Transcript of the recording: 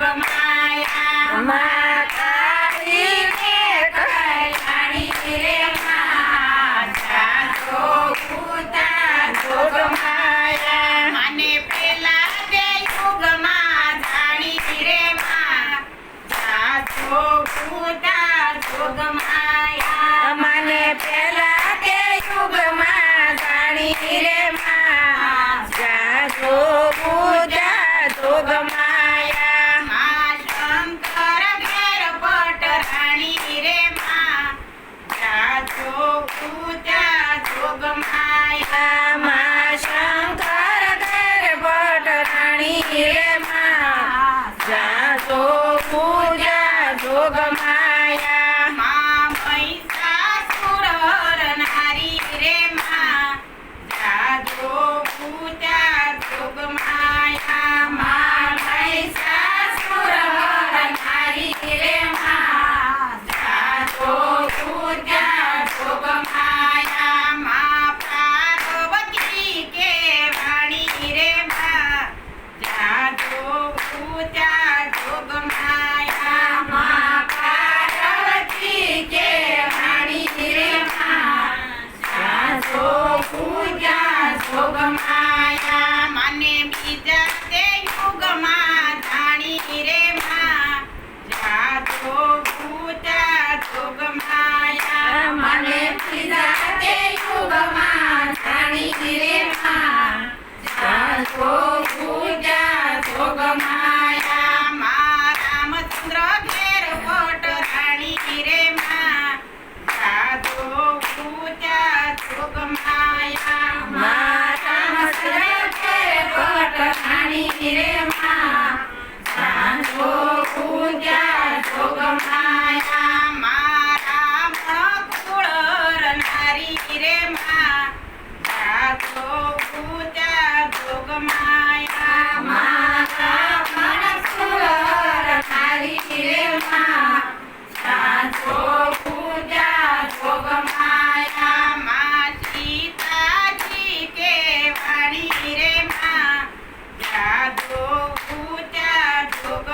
Yoga Mama. રે માં. જાસો પૂજા જોગમ